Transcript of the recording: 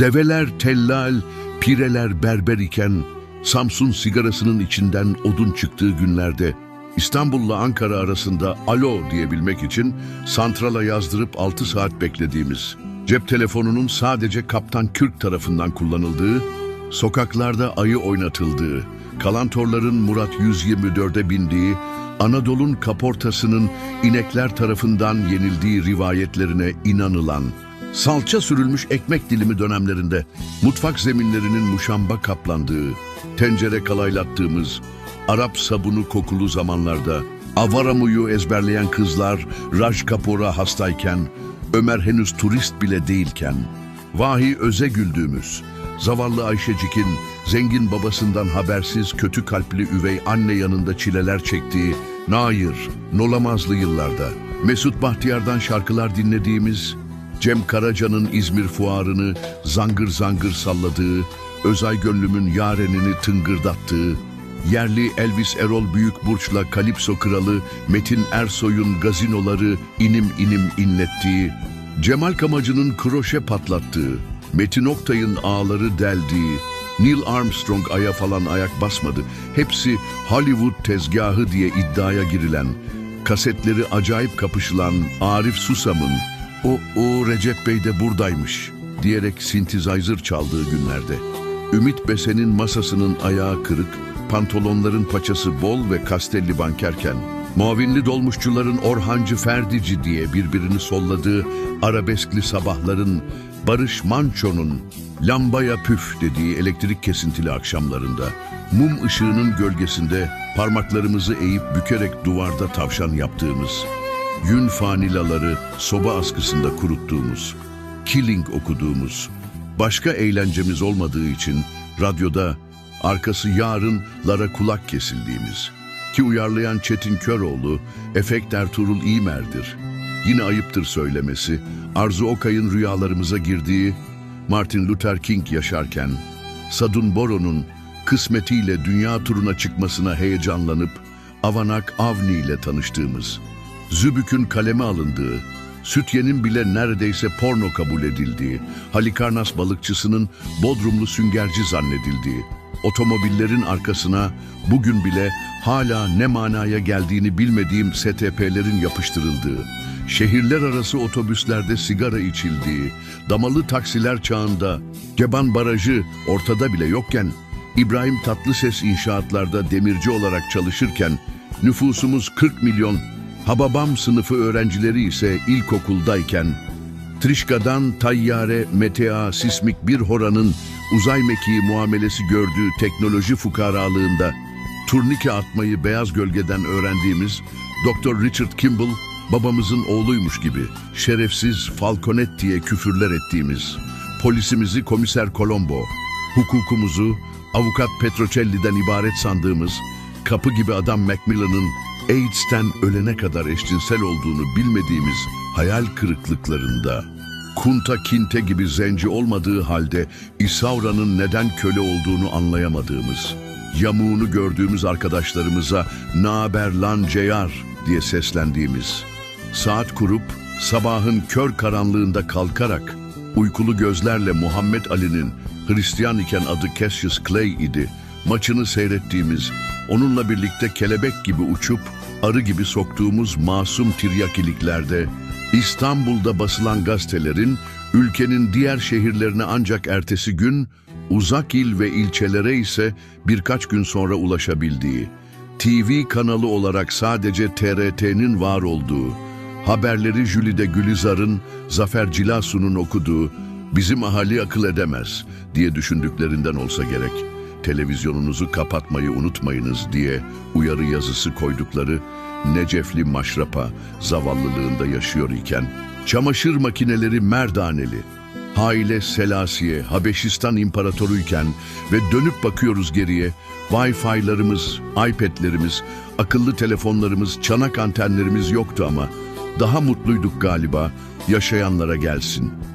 Develer tellal, pireler berber iken Samsun sigarasının içinden odun çıktığı günlerde İstanbul'la Ankara arasında alo diyebilmek için santrala yazdırıp 6 saat beklediğimiz, cep telefonunun sadece Kaptan Kürk tarafından kullanıldığı, sokaklarda ayı oynatıldığı, kalantorların Murat 124'e bindiği, Anadolu'nun kaportasının inekler tarafından yenildiği rivayetlerine inanılan, salça sürülmüş ekmek dilimi dönemlerinde mutfak zeminlerinin muşamba kaplandığı, tencere kalaylattığımız, Arap sabunu kokulu zamanlarda Avaramu'yu ezberleyen kızlar Raj Kapoor'a hastayken, Ömer henüz turist bile değilken, vahi öze güldüğümüz, zavallı Ayşecik'in zengin babasından habersiz kötü kalpli üvey anne yanında çileler çektiği nair, nolamazlı yıllarda, Mesut Bahtiyar'dan şarkılar dinlediğimiz, Cem Karaca'nın İzmir fuarını zangır zangır salladığı, Özay Gönlüm'ün yarenini tıngırdattığı, yerli Elvis Erol Büyükburç'la Kalipso Kralı Metin Ersoy'un gazinoları inim inim inlettiği, Cemal Kamacı'nın kroşe patlattığı, Metin Oktay'ın ağları deldiği, Neil Armstrong aya falan ayak basmadı. Hepsi Hollywood tezgahı diye iddiaya girilen, kasetleri acayip kapışılan Arif Susam'ın o, o Recep Bey de buradaymış diyerek synthesizer çaldığı günlerde. Ümit Besen'in masasının ayağı kırık, pantolonların paçası bol ve kastelli bankerken, muavinli dolmuşçuların Orhancı Ferdici diye birbirini solladığı arabeskli sabahların, Barış Manço'nun lambaya püf dediği elektrik kesintili akşamlarında, mum ışığının gölgesinde parmaklarımızı eğip bükerek duvarda tavşan yaptığımız, yün fanilaları soba askısında kuruttuğumuz, Killing okuduğumuz, başka eğlencemiz olmadığı için radyoda arkası yarınlara kulak kesildiğimiz ki uyarlayan Çetin Köroğlu, efekt Ertuğrul İmer'dir. Yine ayıptır söylemesi, Arzu Okay'ın rüyalarımıza girdiği, Martin Luther King yaşarken, Sadun Boro'nun kısmetiyle dünya turuna çıkmasına heyecanlanıp, Avanak Avni ile tanıştığımız, Zübük'ün kaleme alındığı, Sütyen'in bile neredeyse porno kabul edildiği, Halikarnas balıkçısının Bodrumlu süngerci zannedildiği, otomobillerin arkasına bugün bile hala ne manaya geldiğini bilmediğim STP'lerin yapıştırıldığı, şehirler arası otobüslerde sigara içildiği, damalı taksiler çağında Geban Barajı ortada bile yokken, İbrahim Tatlıses inşaatlarda demirci olarak çalışırken, nüfusumuz 40 milyon, Hababam sınıfı öğrencileri ise ilkokuldayken, Trişka'dan tayyare, metea, sismik bir horanın uzay mekiği muamelesi gördüğü teknoloji fukaralığında turnike atmayı beyaz gölgeden öğrendiğimiz Dr. Richard Kimball, babamızın oğluymuş gibi şerefsiz falconet diye küfürler ettiğimiz, polisimizi komiser Colombo, hukukumuzu avukat Petrocelli'den ibaret sandığımız, kapı gibi adam Macmillan'ın AIDS'ten ölene kadar eşcinsel olduğunu bilmediğimiz hayal kırıklıklarında, Kunta Kinte gibi zenci olmadığı halde İsaura'nın neden köle olduğunu anlayamadığımız, yamuğunu gördüğümüz arkadaşlarımıza "Naber lan ceyar?" diye seslendiğimiz, saat kurup sabahın kör karanlığında kalkarak uykulu gözlerle Muhammed Ali'nin Hristiyan iken adı Cassius Clay idi, maçını seyrettiğimiz, onunla birlikte kelebek gibi uçup arı gibi soktuğumuz masum tiryakiliklerde, İstanbul'da basılan gazetelerin ülkenin diğer şehirlerine ancak ertesi gün, uzak il ve ilçelere ise birkaç gün sonra ulaşabildiği, TV kanalı olarak sadece TRT'nin var olduğu, haberleri Jülide Gülizar'ın, Zafer Cilasu'nun okuduğu, bizim ahali akıl edemez diye düşündüklerinden olsa gerek. Televizyonunuzu kapatmayı unutmayınız diye uyarı yazısı koydukları Necefli Maşrapa zavallılığında yaşıyor iken, çamaşır makineleri merdaneli, Haile Selasiye, Habeşistan İmparatoruyken ve dönüp bakıyoruz geriye, Wi-Fi'larımız, iPad'lerimiz, akıllı telefonlarımız, çanak antenlerimiz yoktu ama daha mutluyduk galiba, yaşayanlara gelsin.''